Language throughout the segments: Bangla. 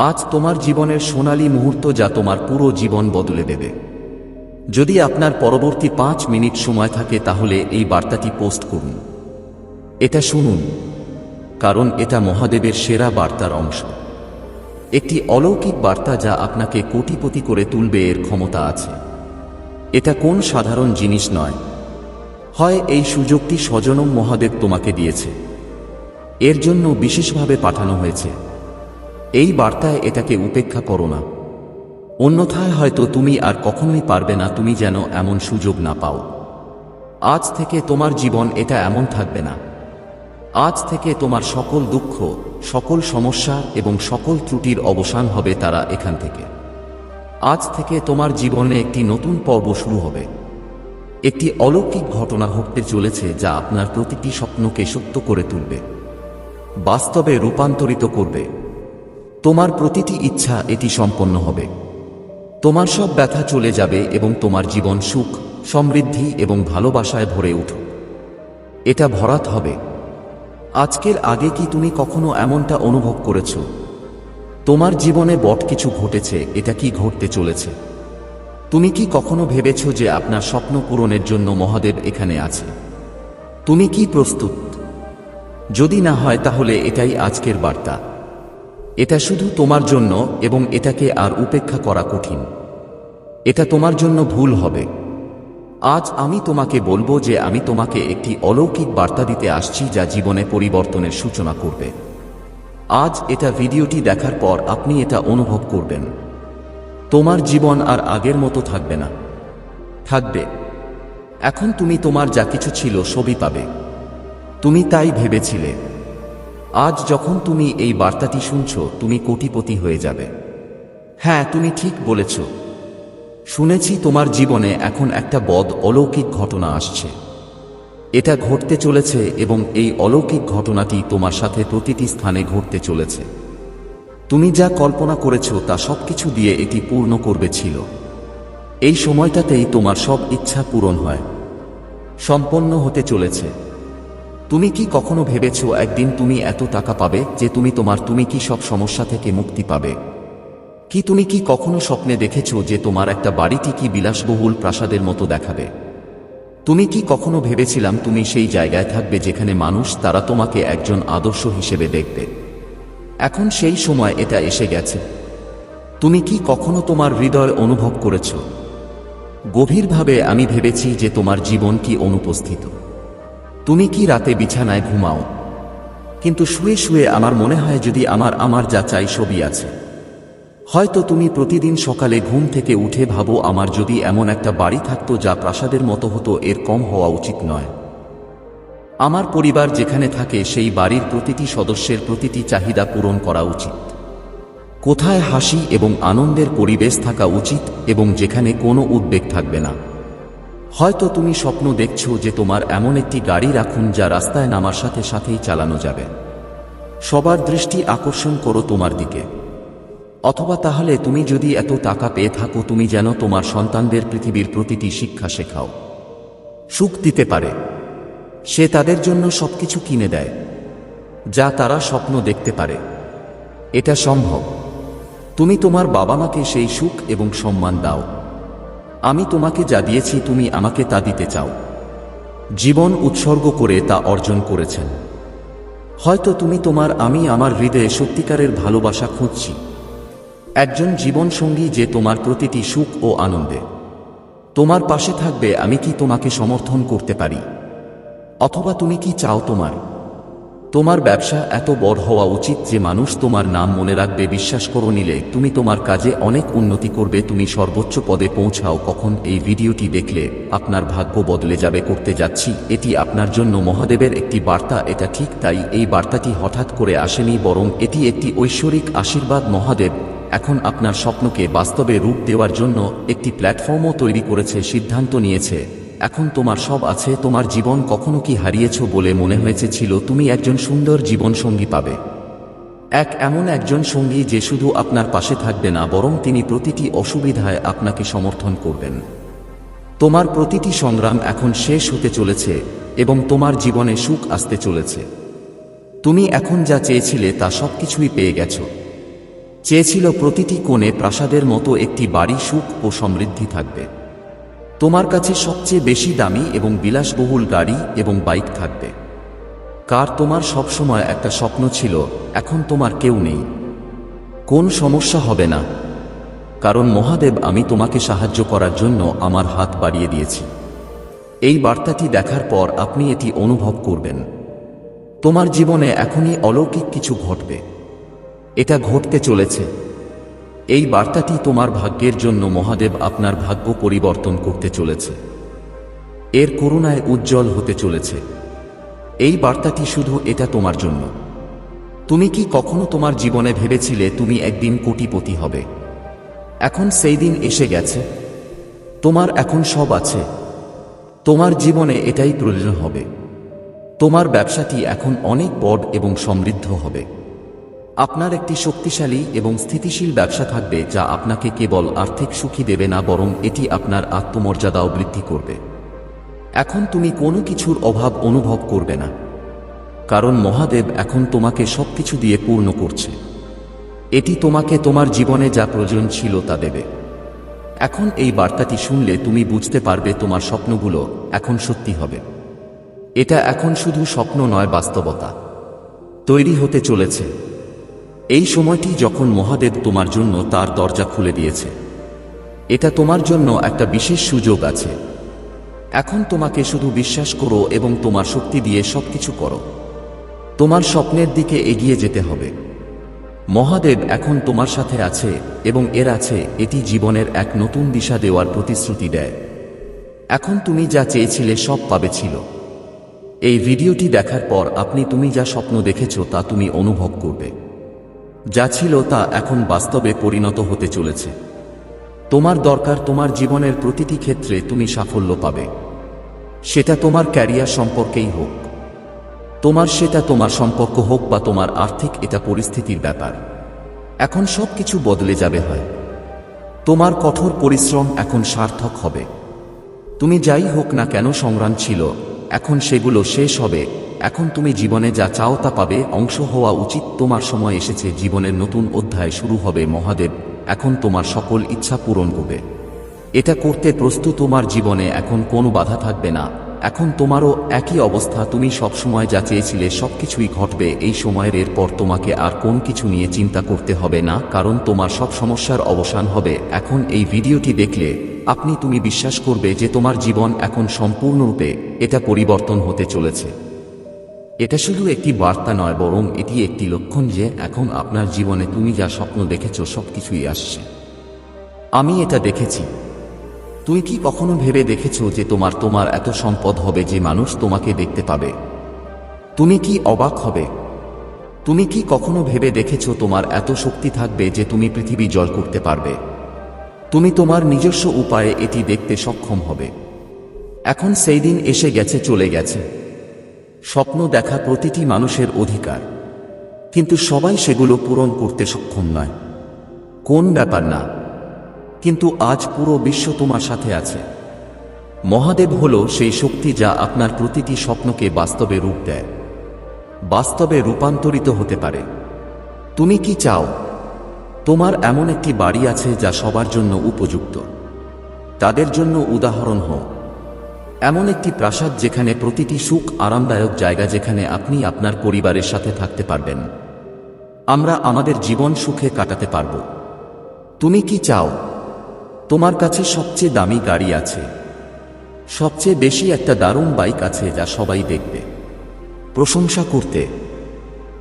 আজ তোমার জীবনের সোনালী মুহূর্ত যা তোমার পুরো জীবন বদলে দেবে। যদি আপনার পরবর্তী পাঁচ মিনিট সময় থাকে, তাহলে এই বার্তাটি পোস্ট করুন। এটা শুনুন, কারণ এটা মহাদেবের সেরা বার্তার অংশ। একটি অলৌকিক বার্তা যা আপনাকে কোটিপতি করে তুলবে এর ক্ষমতা আছে। এটা কোন সাধারণ জিনিস নয়। হয় এই সুযোগটি স্বজনম মহাদেব তোমাকে দিয়েছে। এর জন্য বিশেষভাবে পাঠানো হয়েছে। এই বার্তায় এটাকে উপেক্ষা করো না। অন্যথায় হয়তো তুমি আর কখনোই পারবে না তুমি যেন এমন সুযোগ না পাও। আজ থেকে তোমার জীবন এটা এমন থাকবে না। আজ থেকে তোমার সকল দুঃখ, সকল সমস্যা এবং সকল ত্রুটির অবসান হবে তারা এখান থেকে। আজ থেকে তোমার জীবনে একটি নতুন পর্ব শুরু হবে। একটি অলৌকিক ঘটনা ঘটতে চলেছে যা আপনার প্রতিটি স্বপ্নকে সত্য করে তুলবে, বাস্তবে রূপান্তরিত করবে। তোমার প্রতিটি ইচ্ছা এটি সম্পন্ন হবে। তোমার সব ব্যথা চলে যাবে এবং তোমার জীবন সুখ, সমৃদ্ধি এবং ভালোবাসায় ভরে উঠুক। এটা ভরাট হবে। আজকের আগে কি তুমি কখনো এমনটা অনুভব করেছ? তোমার জীবনে বট কিছু ঘটেছে, এটা কি ঘটতে চলেছে? তুমি কি কখনো ভেবেছ যে আপনার স্বপ্ন পূরণের জন্য মহাদেব এখানে আছে? তুমি কি প্রস্তুত? যদি না হয় তাহলে এটাই আজকের বার্তা। এটা শুধু তোমার জন্য এবং এটাকে আর উপেক্ষা করা কঠিন। এটা তোমার জন্য ভুল হবে। আজ আমি তোমাকে বলব যে আমি তোমাকে একটি অলৌকিক বার্তা দিতে আসছি যা জীবনে পরিবর্তনের সূচনা করবে। আজ এটা ভিডিওটি দেখার পর আপনি এটা অনুভব করবেন। তোমার জীবন আর আগের মতো থাকবে না। থাকবে। এখন তুমি তোমার যা কিছু ছিল সবই পাবে। তুমি তাই ভেবেছিলে। আজ যখন তুমি এই বার্তাটি শুনছ, তুমি কোটিপতি হয়ে যাবে। হ্যাঁ তুমি ঠিক বলেছ। শুনেছি তোমার জীবনে এখন একটা বদ অলৌকিক ঘটনা আসছে। এটা ঘটতে চলেছে এবং এই অলৌকিক ঘটনাটি তোমার সাথে প্রতিটি স্থানে ঘটতে চলেছে। তুমি যা কল্পনা করেছ, তা সবকিছু দিয়ে এটি পূর্ণ করবে ছিল। এই সময়টাতেই তোমার সব ইচ্ছা পূরণ হয়। সম্পন্ন হতে চলেছে। তুমি কি কখনো ভেবেছ একদিন তুমি এত টাকা পাবে যে তুমি তোমার তুমি কি সব সমস্যা থেকে মুক্তি পাবে? কি তুমি কি কখনো স্বপ্নে দেখেছ যে তোমার একটা বাড়িটি কি বিলাসবহুল প্রাসাদের মতো দেখাবে? তুমি কি কখনো ভেবেছিলাম তুমি সেই জায়গায় থাকবে যেখানে মানুষ তারা তোমাকে একজন আদর্শ হিসেবে দেখবে? এখন সেই সময় এটা এসে গেছে। তুমি কি কখনো তোমার হৃদয় অনুভব করেছ? গভীরভাবে আমি ভেবেছি যে তোমার জীবন কি অনুপস্থিত। তুমি কি রাতে বিছানায় ঘুমাও? কিন্তু শুয়ে শুয়ে আমার মনে হয় যদি আমার আমার যা চাই সবই আছে। হয়তো তুমি প্রতিদিন সকালে ঘুম থেকে উঠে ভাবো আমার যদি এমন একটা বাড়ি থাকতো যা প্রাসাদের মতো হতো, এর কম হওয়া উচিত নয়। আমার পরিবার যেখানে থাকে সেই বাড়ির প্রতিটি সদস্যের প্রতিটি চাহিদা পূরণ করা উচিত। কোথায় হাসি এবং আনন্দের পরিবেশ থাকা উচিত এবং যেখানে কোনো উদ্বেগ থাকবে না। হয়তো তুমি স্বপ্ন দেখছ যে তোমার এমন একটি গাড়ি রাখুন যা রাস্তায় নামার সাথে সাথেই চালানো যাবে। সবার দৃষ্টি আকর্ষণ করো তোমার দিকে। অথবা তাহলে তুমি যদি এত টাকা পেয়ে থাকো, তুমি যেন তোমার সন্তানদের পৃথিবীর প্রতিটি শিক্ষা শেখাও। সুখ দিতে পারে। সে তাদের জন্য সবকিছু কিনে দেয়, যা তারা স্বপ্ন দেখতে পারে। এটা সম্ভব। তুমি তোমার বাবা মাকে সেই সুখ এবং সম্মান দাও। আমি তোমাকে যা দিয়েছি তুমি আমাকে তা দিতে চাও। জীবন উৎসর্গ করে তা অর্জন করেছেন। হয়তো তুমি তোমার, আমি আমার হৃদয়ে সত্যিকারের ভালোবাসা খুঁজছি। একজন জীবনসঙ্গী যে তোমার প্রতিটি সুখ ও আনন্দে। তোমার পাশে থাকবে, আমি কি তোমাকে সমর্থন করতে পারি? অথবা তুমি কি চাও তোমার? তোমার ব্যবসা এত বড় হওয়া উচিত যে মানুষ তোমার নাম মনে রাখবে, বিশ্বাস করো নিলে, তুমি তোমার কাজে অনেক উন্নতি করবে, তুমি সর্বোচ্চ পদে পৌঁছাও, কখন এই ভিডিওটি দেখলে আপনার ভাগ্য বদলে যাবে, করতে যাচ্ছি, এটি আপনার জন্য মহাদেবের একটি বার্তা, এটা ঠিক তাই এই বার্তাটি হঠাৎ করে আসেনি, বরং এটি একটি ঐশ্বরিক আশীর্বাদ মহাদেব, এখন আপনার স্বপ্নকে বাস্তবে রূপ দেওয়ার জন্য একটি প্ল্যাটফর্মও তৈরি করেছে, সিদ্ধান্ত নিয়েছে। এখন তোমার সব আছে, তোমার জীবন কখনো কি হারিয়েছ বলে মনে হয়েছে ছিল, তুমি একজন সুন্দর জীবন সঙ্গী পাবে। এক এমন একজন সঙ্গী যে শুধু আপনার পাশে থাকবে না, বরং তিনি প্রতিটি অসুবিধায় আপনাকে সমর্থন করবেন। তোমার প্রতিটি সংগ্রাম এখন শেষ হতে চলেছে, এবং তোমার জীবনে সুখ আসতে চলেছে। তুমি এখন যা চেয়েছিলে তা সবকিছুই পেয়ে গেছো। চেয়েছিল প্রতিটি কোণে প্রাসাদের মতো একটি বাড়ি সুখ ও সমৃদ্ধি থাকবে। তোমার কাছে সবচেয়ে বেশি দামি এবং বিলাসবহুল গাড়ি এবং বাইক থাকবে। কার তোমার সবসময় একটা স্বপ্ন ছিল, এখন তোমার কেউ নেই। কোন সমস্যা হবে না। কারণ মহাদেব, আমি তোমাকে সাহায্য করার জন্য আমার হাত বাড়িয়ে দিয়েছি। এই বার্তাটি দেখার পর আপনি এটি অনুভব করবেন। তোমার জীবনে এখনই অলৌকিক কিছু ঘটবে। এটা ঘটতে চলেছে। এই বার্তাটি তোমার ভাগ্যের জন্য মহাদেব আপনার ভাগ্য পরিবর্তন করতে চলেছে। এর করুণায় উজ্জ্বল হতে চলেছে। এই বার্তাটি শুধু এটা তোমার জন্য। তুমি কি কখনো তোমার জীবনে ভেবেছিলে তুমি একদিন কোটিপতি হবে? এখন সেই দিন এসে গেছে। তোমার এখন সব আছে। তোমার জীবনে এটাই প্রয়োজন হবে। তোমার ব্যবসাটি এখন অনেক বড় এবং সমৃদ্ধ হবে। আপনার একটি শক্তিশালী এবং স্থিতিশীল ব্যবসা থাকবে যা আপনাকে কেবল আর্থিক সুখী দেবে না, বরং এটি আপনার আত্মমর্যাদাও বৃদ্ধি করবে। এখন তুমি কোনো কিছুর অভাব অনুভব করবে না, কারণ মহাদেব এখন তোমাকে সবকিছু দিয়ে পূর্ণ করছে। এটি তোমাকে তোমার জীবনে যা প্রয়োজন ছিল তা দেবে। এখন এই বার্তাটি শুনলে তুমি বুঝতে পারবে তোমার স্বপ্নগুলো এখন সত্যি হবে। এটা এখন শুধু স্বপ্ন নয়, বাস্তবতা। তৈরি হতে চলেছে। এই সময়টি যখন মহাদেব তোমার জন্য তার দরজা খুলে দিয়েছে। এটা তোমার জন্য একটা বিশেষ সুযোগ আছে। এখন তোমাকে শুধু বিশ্বাস করো এবং তোমার শক্তি দিয়ে সবকিছু করো। তোমার স্বপ্নের দিকে এগিয়ে যেতে হবে। মহাদেব এখন তোমার সাথে আছে এবং এর আছে এটি জীবনের এক নতুন দিশা দেওয়ার প্রতিশ্রুতি দেয়। এখন তুমি যা চেয়েছিলে সব পাবে ছিল। এই ভিডিওটি দেখার পর আপনি তুমি যা স্বপ্ন দেখেছ তা তুমি অনুভব করবে। যা ছিল তা এখন বাস্তবে পরিণত হতে চলেছে। তোমার দরকার তোমার জীবনের প্রতিটি ক্ষেত্রে তুমি সাফল্য পাবে। সেটা তোমার ক্যারিয়ার সম্পর্কেই হোক। তোমার সেটা তোমার সম্পর্ক হোক বা তোমার আর্থিক এটা পরিস্থিতির ব্যাপার। এখন সব কিছু বদলে যাবে হয়। তোমার কঠোর পরিশ্রম এখন সার্থক হবে। তুমি যাই হোক না কেন সংগ্রাম ছিল, এখন সেগুলো শেষ হবে। এখন তুমি জীবনে যা চাও তা পাবে। অংশ হওয়া উচিত। তোমার সময় এসেছে। জীবনের নতুন অধ্যায় শুরু হবে মহাদেব। এখন তোমার সকল ইচ্ছা পূরণ করবে। এটা করতে প্রস্তুত তোমার জীবনে। এখন কোনো বাধা থাকবে না। এখন তোমারও একই অবস্থা। তুমি সবসময় যা চেয়েছিলে সবকিছুই ঘটবে। এই সময়ের এরপর তোমাকে আর কোন কিছু নিয়ে চিন্তা করতে হবে না, কারণ তোমার সব সমস্যার অবসান হবে। এখন এই ভিডিওটি দেখলে আপনি, তুমি বিশ্বাস করবে যে তোমার জীবন এখন সম্পূর্ণরূপে এটা পরিবর্তন হতে চলেছে। এটা শুধু একটি বার্তা নয়, বরং এটি একটি লক্ষণ যে এখন আপনার জীবনে তুমি যা স্বপ্ন দেখেছ সবকিছুই আসছে। আমি এটা দেখেছি। তুমি কি কখনো ভেবে দেখেছ যে তোমার তোমার এত সম্পদ হবে যে মানুষ তোমাকে দেখতে পাবে? তুমি কি অবাক হবে? তুমি কি কখনো ভেবে দেখেছ তোমার এত শক্তি থাকবে যে তুমি পৃথিবী জল করতে পারবে? তুমি তোমার নিজস্ব উপায়ে এটি দেখতে সক্ষম হবে। এখন সেই দিন এসে গেছে, চলে গেছে। স্বপ্ন দেখা প্রতিটি মানুষের অধিকার। কিন্তু সবাই সেগুলো পূরণ করতে সক্ষম নয়। কোন ব্যাপার না? কিন্তু আজ পুরো বিশ্ব তোমার সাথে আছে। মহাদেব হল সেই শক্তি যা আপনার প্রতিটি স্বপ্নকে বাস্তবে রূপ দেয়। বাস্তবে রূপান্তরিত হতে পারে। তুমি কি চাও? তোমার এমন একটি বাড়ি আছে যা সবার জন্য উপযুক্ত। তাদের জন্য উদাহরণ হোক এমন একটি প্রাসাদ যেখানে প্রতিটি সুখ আরামদায়ক জায়গা যেখানে আপনি আপনার পরিবারের সাথে থাকতে পারবেন। আমরা আমাদের জীবন সুখে কাটাতে পারব। তুমি কি চাও? তোমার কাছে সবচেয়ে দামি গাড়ি আছে। সবচেয়ে বেশি একটা দারুণ বাইক আছে যা সবাই দেখবে। প্রশংসা করতে।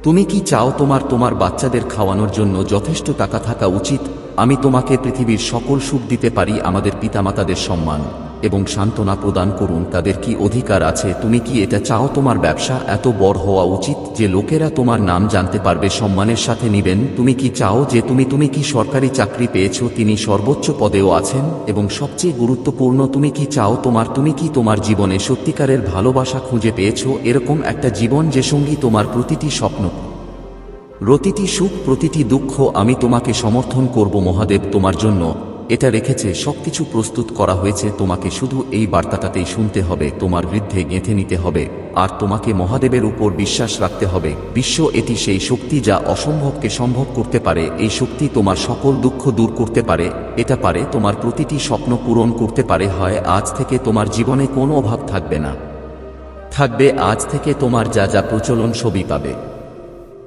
তুমি কি চাও তোমার তোমার বাচ্চাদের খাওয়ানোর জন্য যথেষ্ট টাকা থাকা উচিত? আমি তোমাকে পৃথিবীর সকল সুখ দিতে পারি, আমাদের পিতামাতাদের সম্মান। এবং সান্ত্বনা প্রদান করুন, তাদের কি অধিকার আছে? তুমি কি এটা চাও? তোমার ব্যবসা এত বড় হওয়া উচিত যে লোকেরা তোমার নাম জানতে পারবে, সম্মানের সাথে নিবেন। তুমি কি চাও যে তুমি তুমি কি সরকারি চাকরি পেয়েছ? তিনি সর্বোচ্চ পদেও আছেন। এবং সবচেয়ে গুরুত্বপূর্ণ, তুমি কি চাও তোমার, তুমি কি তোমার জীবনে সত্যিকারের ভালোবাসা খুঁজে পেয়েছ? এরকম একটা জীবন যে সঙ্গী তোমার প্রতিটি স্বপ্ন, প্রতিটি সুখ, প্রতিটি দুঃখ আমি তোমাকে সমর্থন করব মহাদেব, তোমার জন্য। এটা রেখেছে, সবকিছু প্রস্তুত করা হয়েছে, তোমাকে শুধু এই বার্তাটাতেই শুনতে হবে, তোমার বৃদ্ধে গেঁথে নিতে হবে, আর তোমাকে মহাদেবের উপর বিশ্বাস রাখতে হবে। বিশ্ব এটি সেই শক্তি যা অসম্ভবকে সম্ভব করতে পারে, এই শক্তি তোমার সকল দুঃখ দূর করতে পারে, এটা পারে তোমার প্রতিটি স্বপ্ন পূরণ করতে পারে, হয় আজ থেকে তোমার জীবনে কোনো অভাব থাকবে না। থাকবে আজ থেকে তোমার যা যা প্রচলন ছবি পাবে।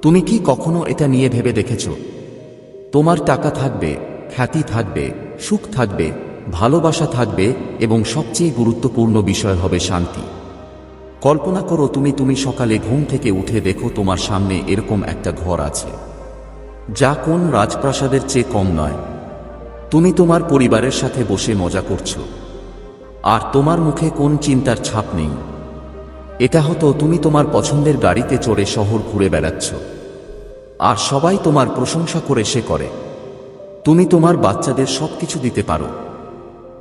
তুমি কি কখনো এটা নিয়ে ভেবে দেখেছ? তোমার টাকা থাকবে, খ্যাতি থাকবে সুখ থাকবে, ভালোবাসা থাকবে এবং সবচেয়ে গুরুত্বপূর্ণ বিষয় হবে শান্তি। কল্পনা করো তুমি তুমি সকালে ঘুম থেকে উঠে দেখো তোমার সামনে এরকম একটা ঘর আছে। যা কোন রাজপ্রাসাদের চেয়ে কম নয়। তুমি তোমার পরিবারের সাথে বসে মজা করছ। আর তোমার মুখে কোন চিন্তার ছাপ নেই। এটা হতো তুমি তোমার পছন্দের গাড়িতে চড়ে শহর ঘুরে বেড়াচ্ছ। আর সবাই তোমার প্রশংসা করে সে করে। তুমি তোমার বাচ্চাদের সবকিছু দিতে পারো।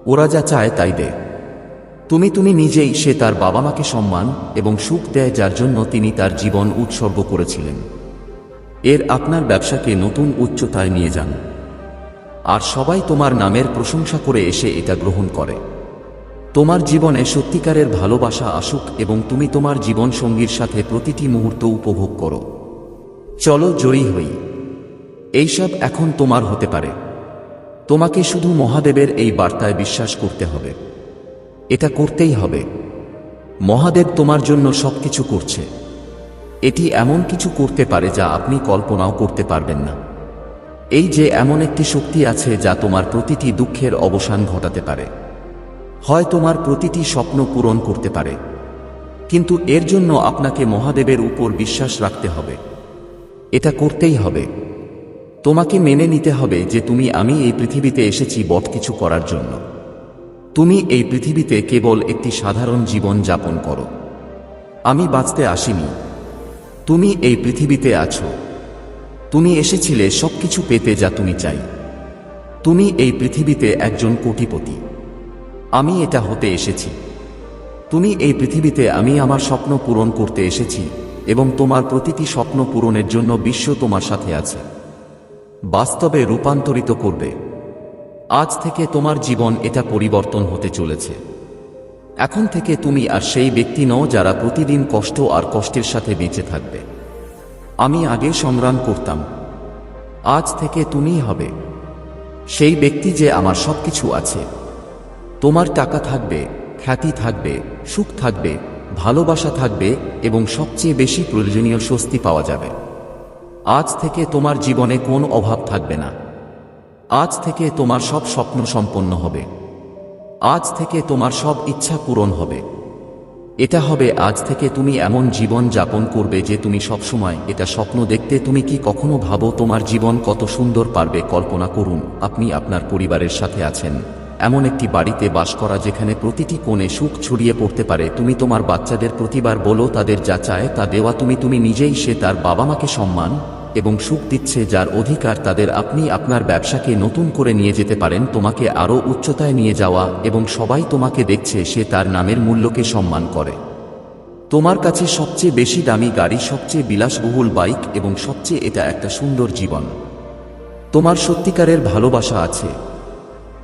ওরা যা চায় তাই দে। তুমি তুমি নিজেই সে তার বাবা মাকে সম্মান এবং সুখ দেয় যার জন্য তিনি তার জীবন উৎসর্গ করেছিলেন। এর আপনার ব্যবসাকে নতুন উচ্চতায় নিয়ে যান। আর সবাই তোমার নামের প্রশংসা করে এসে এটা গ্রহণ করে। তোমার জীবনে সত্যিকারের ভালোবাসা আসুক এবং তুমি তোমার জীবন সঙ্গীর সাথে প্রতিটি মুহূর্ত উপভোগ করো। চলো জয়ী হই। এইসব এখন তোমার হতে পারে। তোমাকে শুধু মহাদেবের এই বার্তায় বিশ্বাস করতে হবে। এটা করতেই হবে। মহাদেব তোমার জন্য সবকিছু করছে। এটি এমন কিছু করতে পারে যা আপনি কল্পনাও করতে পারবেন না। এই যে এমন একটি শক্তি আছে যা তোমার প্রতিটি দুঃখের অবসান ঘটাতে পারে। হয় তোমার প্রতিটি স্বপ্ন পূরণ করতে পারে। কিন্তু এর জন্য আপনাকে মহাদেবের উপর বিশ্বাস রাখতে হবে। এটা করতেই হবে। তোমাকে মেনে নিতে হবে যে তুমি আমি এই পৃথিবীতে এসেছি বট কিছু করার জন্য। তুমি এই পৃথিবীতে কেবল একটি সাধারণ জীবন যাপন করো। আমি বাঁচতে আসিনি। তুমি এই পৃথিবীতে আছো। তুমি এসেছিলে সবকিছু পেতে যা তুমি চাই। তুমি এই পৃথিবীতে একজন কোটিপতি। আমি এটা হতে এসেছি। তুমি এই পৃথিবীতে আমি আমার স্বপ্ন পূরণ করতে এসেছি এবং তোমার প্রতিটি স্বপ্ন পূরণের জন্য বিশ্ব তোমার সাথে আছে। বাস্তবে রূপান্তরিত করবে। আজ থেকে তোমার জীবন এটা পরিবর্তন হতে চলেছে। এখন থেকে তুমি আর সেই ব্যক্তি নও যারা প্রতিদিন কষ্ট আর কষ্টের সাথে বেঁচে থাকবে। আমি আগে সংগ্রাম করতাম। আজ থেকে তুমিই হবে। সেই ব্যক্তি যে আমার সবকিছু আছে। তোমার টাকা থাকবে, খ্যাতি থাকবে, সুখ থাকবে, ভালোবাসা থাকবে এবং সবচেয়ে বেশি প্রয়োজনীয় স্বস্তি পাওয়া যাবে। আজ থেকে তোমার জীবনে কোন অভাব থাকবে না। আজ থেকে তোমার সব স্বপ্ন সম্পন্ন হবে। আজ থেকে তোমার সব ইচ্ছা পূরণ হবে। এটা হবে আজ থেকে তুমি এমন জীবন যাপন করবে যে তুমি সবসময় এটা স্বপ্ন দেখতে তুমি কি কখনো ভাবো তোমার জীবন কত সুন্দর পারবে কল্পনা করুন। আপনি আপনার পরিবারের সাথে আছেন। এমন একটি বাড়িতে বাস করা যেখানে প্রতিটি কোণে সুখ ছড়িয়ে পড়তে পারে। তুমি তোমার বাচ্চাদের প্রতিবার বলো, তাদের যা চায় তা দেওয়া। তুমি তুমি নিজেই সে তার বাবা মাকে সম্মান এবং সুখ দিচ্ছে, যার অধিকার তাদের আপনি আপনার ব্যবসাকে নতুন করে নিয়ে যেতে পারেন। তোমাকে আরও উচ্চতায় নিয়ে যাওয়া এবং সবাই তোমাকে দেখছে, সে তার নামের মূল্যকে সম্মান করে। তোমার কাছে সবচেয়ে বেশি দামি গাড়ি, সবচেয়ে বিলাসবহুল বাইক এবং সবচেয়ে এটা একটা সুন্দর জীবন। তোমার সত্যিকারের ভালোবাসা আছে।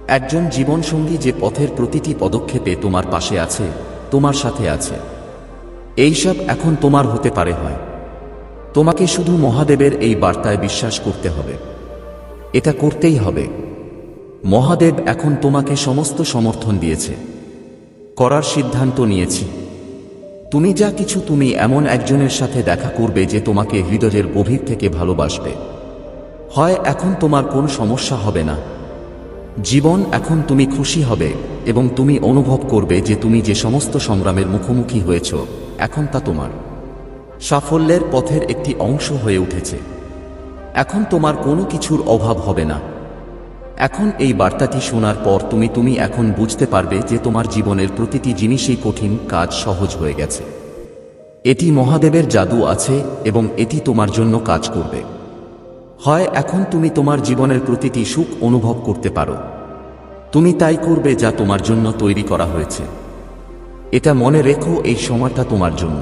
একজন জীবনসঙ্গী যে পথের প্রতিটি পদক্ষেপে তোমার পাশে আছে, তোমার সাথে আছে। এইসব এখন তোমার হতে পারে হয়। তোমাকে শুধু মহাদেবের এই বার্তায় বিশ্বাস করতে হবে। এটা করতেই হবে। মহাদেব এখন তোমাকে সমস্ত সমর্থন দিয়েছে। করার সিদ্ধান্ত নিয়েছি। তুমি যা কিছু তুমি এমন একজনের সাথে দেখা করবে যে তোমাকে হৃদয়ের গভীর থেকে ভালোবাসবে। হয় এখন তোমার কোন সমস্যা হবে না। জীবন এখন তুমি খুশি হবে এবং তুমি অনুভব করবে যে তুমি যে সমস্ত সংগ্রামের মুখোমুখি হয়েছ, এখন তা তোমার। সাফল্যের পথের একটি অংশ হয়ে উঠেছে। এখন তোমার কোনো কিছুর অভাব হবে না। এখন এই বার্তাটি শোনার পর তুমি তুমি এখন বুঝতে পারবে যে তোমার জীবনের প্রতিটি জিনিসই কঠিন, কাজ সহজ হয়ে গেছে। এটি মহাদেবের জাদু আছে এবং এটি তোমার জন্য কাজ করবে। হয় এখন তুমি তোমার জীবনের প্রতিটি সুখ অনুভব করতে পারো। তুমি তাই করবে যা তোমার জন্য তৈরি করা হয়েছে। এটা মনে রেখো এই সময়টা তোমার জন্য।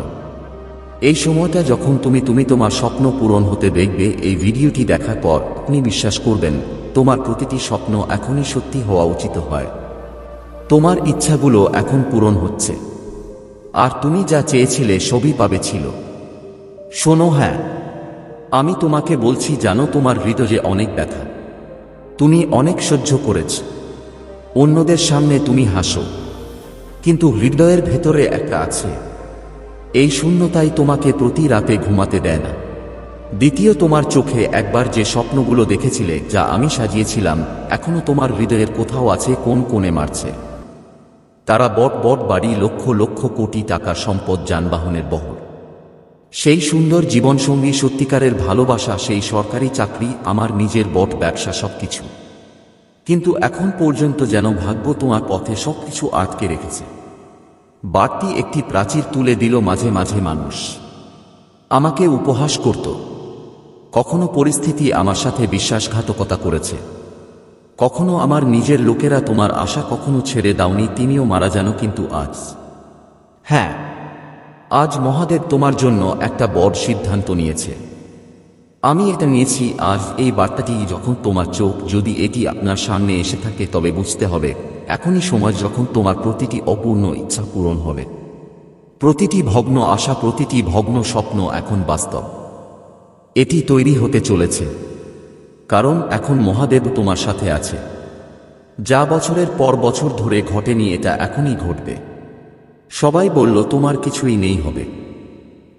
এই সময়টা যখন তুমি তুমি তোমার স্বপ্ন পূরণ হতে দেখবে, এই ভিডিওটি দেখার পর আপনি বিশ্বাস করবেন, তোমার প্রতিটি স্বপ্ন এখনই সত্যি হওয়া উচিত হয়। তোমার ইচ্ছাগুলো এখন পূরণ হচ্ছে। আর তুমি যা চেয়েছিলে সবই পাবে ছিল। শোনো হ্যাঁ আমি তোমাকে বলছি, জানো তোমার হৃদয়ে অনেক ব্যথা। তুমি অনেক সহ্য করেছ। অন্যদের সামনে তুমি হাসো। কিন্তু হৃদয়ের ভেতরে একটা আছে। এই শূন্যতাই তোমাকে প্রতি রাতে ঘুমাতে দেয় না। দ্বিতীয়, তোমার চোখে একবার যে স্বপ্নগুলো দেখেছিলে, যা আমি সাজিয়েছিলাম, এখনও তোমার হৃদয়ের কোথাও আছে, কোন কোণে মারছে। তারা বট বট বাড়ি, লক্ষ লক্ষ কোটি টাকার সম্পদ যানবাহনের বহর। সেই সুন্দর জীবনসঙ্গী সত্যিকারের ভালোবাসা, সেই সরকারি চাকরি, আমার নিজের বট ব্যবসা, সবকিছু। কিন্তু এখন পর্যন্ত যেন ভাগ্য তোমার পথে সবকিছু আটকে রেখেছে। বাড়তি একটি প্রাচীর তুলে দিল মাঝে মাঝে মানুষ। আমাকে উপহাস করত। কখনো পরিস্থিতি আমার সাথে বিশ্বাসঘাতকতা করেছে। কখনো আমার নিজের লোকেরা তোমার আশা কখনো ছেড়ে দাওনি, তিনিও মারা যেন কিন্তু আজ। হ্যাঁ আজ মহাদেব তোমার জন্য একটা বড় সিদ্ধান্ত নিয়েছে। আমি এটা নিয়েছি, আজ এই বার্তাটি যখন তোমার চোখ, যদি এটি আপনার সামনে এসে থাকে, তবে বুঝতে হবে, এখনই সময় যখন তোমার প্রতিটি অপূর্ণ ইচ্ছা পূরণ হবে। প্রতিটি ভগ্ন আশা, প্রতিটি ভগ্ন স্বপ্ন এখন বাস্তব। এটি তৈরি হতে চলেছে। কারণ এখন মহাদেব তোমার সাথে আছে। যা বছরের পর বছর ধরে ঘটেনি, এটা এখনই ঘটবে। সবাই বলল, তোমার কিছুই নেই হবে।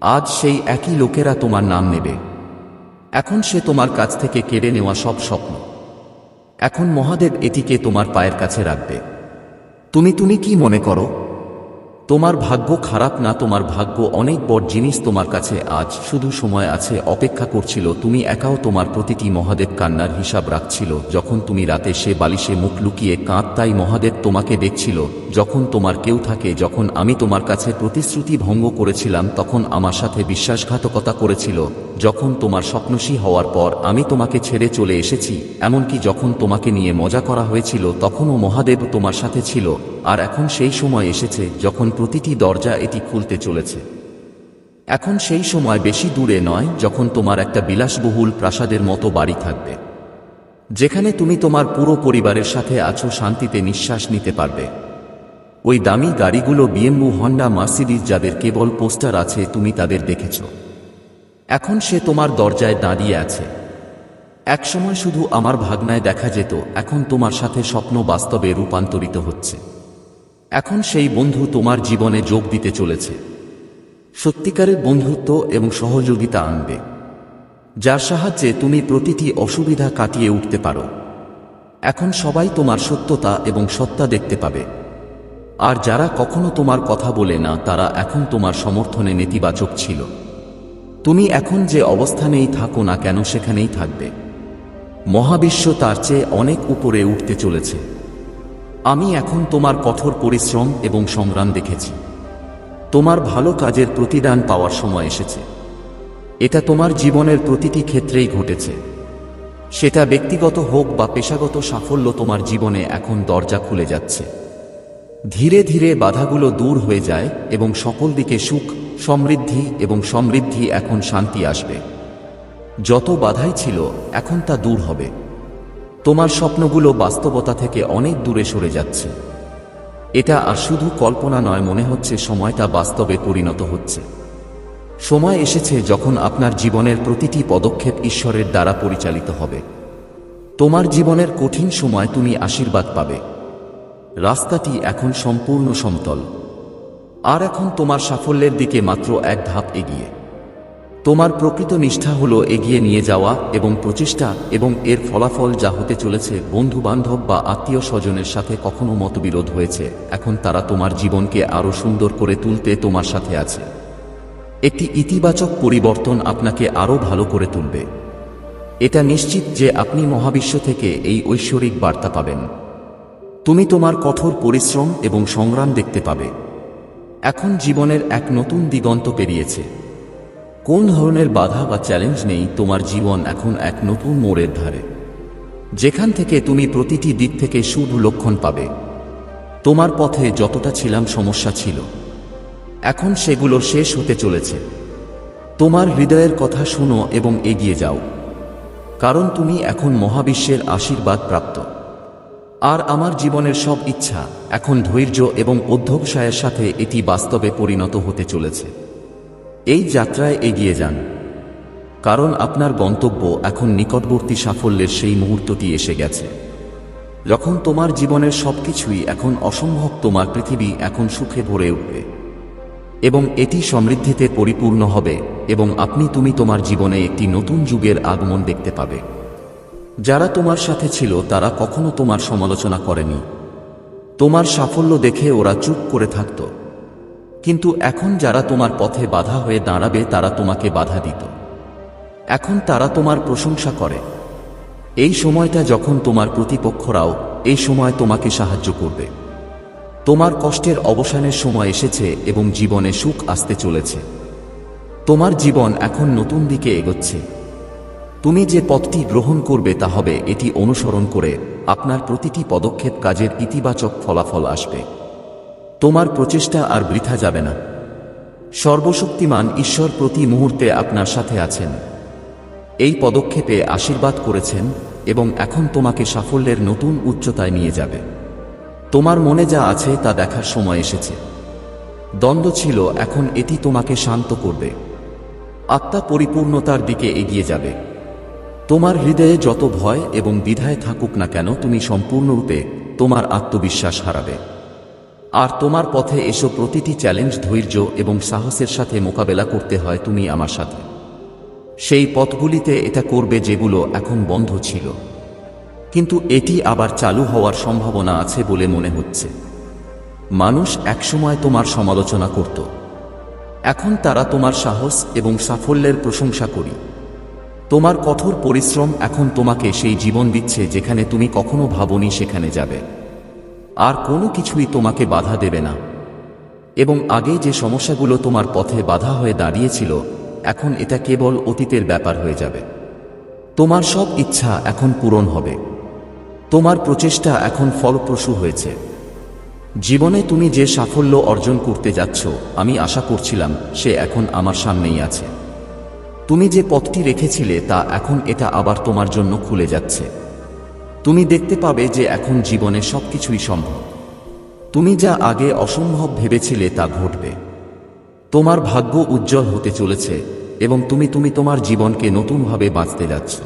আজ সেই একই লোকেরা তোমার নাম নেবে। এখন সে তোমার কাছ থেকে কেড়ে নেওয়া সব স্বপ্ন। এখন মহাদেব এটিকে তোমার পায়ের কাছে রাখবে। তুমি তুমি কি মনে করো? তোমার ভাগ্য খারাপ না, তোমার ভাগ্য অনেক বড় জিনিস তোমার কাছে আজ। শুধু সময় আছে, অপেক্ষা করছিল, তুমি একাও তোমার প্রতিটি মহাদেব কান্নার হিসাব রাখছিল। যখন তুমি রাতে সে বালিশে মুখ লুকিয়ে কাঁদ, তাই মহাদেব তোমাকে দেখছিল। যখন তোমার কেউ থাকে, যখন আমি তোমার কাছে প্রতিশ্রুতি ভঙ্গ করেছিলাম, তখন আমার সাথে বিশ্বাসঘাতকতা করেছিল। যখন তোমার স্বপ্নসী হওয়ার পর আমি তোমাকে ছেড়ে চলে এসেছি, এমনকি যখন তোমাকে নিয়ে মজা করা হয়েছিল, তখনও মহাদেব তোমার সাথে ছিল। আর এখন সেই সময় এসেছে যখন প্রতিটি দরজা এটি খুলতে চলেছে। এখন সেই সময় বেশি দূরে নয় যখন তোমার একটা বিলাসবহুল প্রাসাদের মতো বাড়ি থাকবে। যেখানে তুমি তোমার পুরো পরিবারের সাথে আছো, শান্তিতে নিঃশ্বাস নিতে পারবে। ওই দামি গাড়িগুলো বিএমউ হন্ডা, মার্সিডিজ যাদের কেবল পোস্টার আছে, তুমি তাদের দেখেছ। এখন সে তোমার দরজায় দাঁড়িয়ে আছে। একসময় শুধু আমার ভাগনায় দেখা যেত, এখন তোমার সাথে স্বপ্ন বাস্তবে রূপান্তরিত হচ্ছে। এখন সেই বন্ধু তোমার জীবনে যোগ দিতে চলেছে। সত্যিকারের বন্ধুত্ব এবং সহযোগিতা আনবে, যার সাহায্যে তুমি প্রতিটি অসুবিধা কাটিয়ে উঠতে পারো। এখন সবাই তোমার সত্যতা এবং সত্তা দেখতে পাবে। আর যারা কখনো তোমার কথা বলে না, তারা এখন তোমার সমর্থনে নেতিবাচক ছিল। তুমি এখন যে অবস্থানেই থাকো না কেন, সেখানেই থাকবে। মহাবিশ্ব তার চেয়ে অনেক উপরে উঠতে চলেছে। আমি এখন তোমার কঠোর পরিশ্রম এবং সংগ্রাম দেখেছি। তোমার ভালো কাজের প্রতিদান পাওয়ার সময় এসেছে। এটা তোমার জীবনের প্রতিটি ক্ষেত্রেই ঘটেছে। সেটা ব্যক্তিগত হোক বা পেশাগত সাফল্য তোমার জীবনে এখন দরজা খুলে যাচ্ছে। ধীরে ধীরে বাধাগুলো দূর হয়ে যায় এবং সকল দিকে সুখ, সমৃদ্ধি এবং সমৃদ্ধি এখন শান্তি আসবে। যত বাধাই ছিল, এখন তা দূর হবে। তোমার স্বপ্নগুলো বাস্তবতা থেকে অনেক দূরে সরে যাচ্ছে। এটা আর শুধু কল্পনা নয়, মনে হচ্ছে সময়টা বাস্তবে পরিণত হচ্ছে। সময় এসেছে যখন আপনার জীবনের প্রতিটি পদক্ষেপ ঈশ্বরের দ্বারা পরিচালিত হবে। তোমার জীবনের কঠিন সময় তুমি আশীর্বাদ পাবে। রাস্তাটি এখন সম্পূর্ণ সমতল। আর এখন তোমার সাফল্যের দিকে মাত্র এক ধাপ এগিয়ে। তোমার প্রকৃত নিষ্ঠা হলো এগিয়ে নিয়ে যাওয়া এবং প্রচেষ্টা এবং এর ফলাফল যা হতে চলেছে বন্ধু বান্ধব বা আত্মীয় স্বজনের সাথে কখনো মতবিরোধ হয়েছে। এখন তারা তোমার জীবনকে আরও সুন্দর করে তুলতে তোমার সাথে আছে। একটি ইতিবাচক পরিবর্তন আপনাকে আরও ভালো করে তুলবে। এটা নিশ্চিত যে আপনি মহাবিশ্ব থেকে এই ঐশ্বরিক বার্তা পাবেন। তুমি তোমার কঠোর পরিশ্রম এবং সংগ্রাম দেখতে পাবে। এখন জীবনের এক নতুন দিগন্ত পেরিয়েছে। কোন ধরনের বাধা বা চ্যালেঞ্জ নেই তোমার জীবন এখন এক নতুন মোড়ের ধারে? যেখান থেকে তুমি প্রতিটি দিক থেকে শুভ লক্ষণ পাবে। তোমার পথে যতটা ছিলাম সমস্যা ছিল, এখন সেগুলো শেষ হতে চলেছে। তোমার হৃদয়ের কথা শুনো এবং এগিয়ে যাও। কারণ তুমি এখন মহাবিশ্বের আশীর্বাদ প্রাপ্ত। আর আমার জীবনের সব ইচ্ছা এখন ধৈর্য এবং অধ্যবসায়ের সাথে এটি বাস্তবে পরিণত হতে চলেছে। এই যাত্রায় এগিয়ে যান। কারণ আপনার গন্তব্য এখন নিকটবর্তী সাফল্যের সেই মুহূর্তটি এসে গেছে। যখন তোমার জীবনের সবকিছুই এখন অসম্ভব, তোমার পৃথিবী এখন সুখে ভরে উঠবে। এবং এটি সমৃদ্ধিতে পরিপূর্ণ হবে এবং আপনি, তুমি তোমার জীবনে একটি নতুন যুগের আগমন দেখতে পাবে। যারা তোমার সাথে ছিল, তারা কখনো তোমার সমালোচনা করেনি। তোমার সাফল্য দেখে ওরা চুপ করে থাকত। কিন্তু এখন যারা তোমার পথে বাধা হয়ে দাঁড়াবে, তারা তোমাকে বাধা দিত। এখন তারা তোমার প্রশংসা করে। এই সময়টা যখন তোমার প্রতিপক্ষরাও এই সময় তোমাকে সাহায্য করবে। তোমার কষ্টের অবসানের সময় এসেছে এবং জীবনে সুখ আসতে চলেছে। তোমার জীবন এখন নতুন দিকে এগোচ্ছে। তুমি যে পথটি গ্রহণ করবে তা হবে, এটি অনুসরণ করে আপনার প্রতিটি পদক্ষেপ কাজের ইতিবাচক ফলাফল আসবে। তোমার প্রচেষ্টা আর বৃথা যাবে না। সর্বশক্তিমান ঈশ্বর প্রতি মুহূর্তে আপনার সাথে আছেন। এই পদক্ষেপে আশীর্বাদ করেছেন এবং এখন তোমাকে সাফল্যের নতুন উচ্চতায় নিয়ে যাবে। তোমার মনে যা আছে তা দেখার সময় এসেছে। দ্বন্দ্ব ছিল, এখন এটি তোমাকে শান্ত করবে। আত্মা পরিপূর্ণতার দিকে এগিয়ে যাবে। তোমার হৃদয়ে যত ভয় এবং দ্বিধায় থাকুক না কেন, তুমি সম্পূর্ণরূপে তোমার আত্মবিশ্বাস হারাবে। আর তোমার পথে এসো প্রতিটি চ্যালেঞ্জ, ধৈর্য এবং সাহসের সাথে মোকাবেলা করতে হয় তুমি আমার সাথে। সেই পথগুলিতে এটা করবে যেগুলো এখন বন্ধ ছিল। কিন্তু এটি আবার চালু হওয়ার সম্ভাবনা আছে বলে মনে হচ্ছে। মানুষ একসময় তোমার সমালোচনা করত। এখন তারা তোমার সাহস এবং সাফল্যের প্রশংসা করি। তোমার কঠোর পরিশ্রম এখন তোমাকে সেই জীবন দিচ্ছে যেখানে তুমি কখনো ভাবনি সেখানে যাবে। আর কোনো কিছুই তোমাকে বাধা দেবে না। এবং আগে যে সমস্যাগুলো তোমার পথে বাধা হয়ে দাঁড়িয়েছিল, এখন এটা কেবল অতীতের ব্যাপার হয়ে যাবে। তোমার সব ইচ্ছা এখন পূরণ হবে। তোমার প্রচেষ্টা এখন ফলপ্রসূ হয়েছে। জীবনে তুমি যে সাফল্য অর্জন করতে যাচ্ছ, আমি আশা করছিলাম সে এখন আমার সামনেই আছে। তুমি যে পথটি রেখেছিলে, তা এখন এটা আবার তোমার জন্য খুলে যাচ্ছে। তুমি দেখতে পাবে যে এখন জীবনে সবকিছুই সম্ভব। তুমি যা আগে অসম্ভব ভেবেছিলে তা ঘটবে। তোমার ভাগ্য উজ্জ্বল হতে চলেছে এবং তুমি তুমি তোমার জীবনকে নতুনভাবে বাঁচতে যাচ্ছ।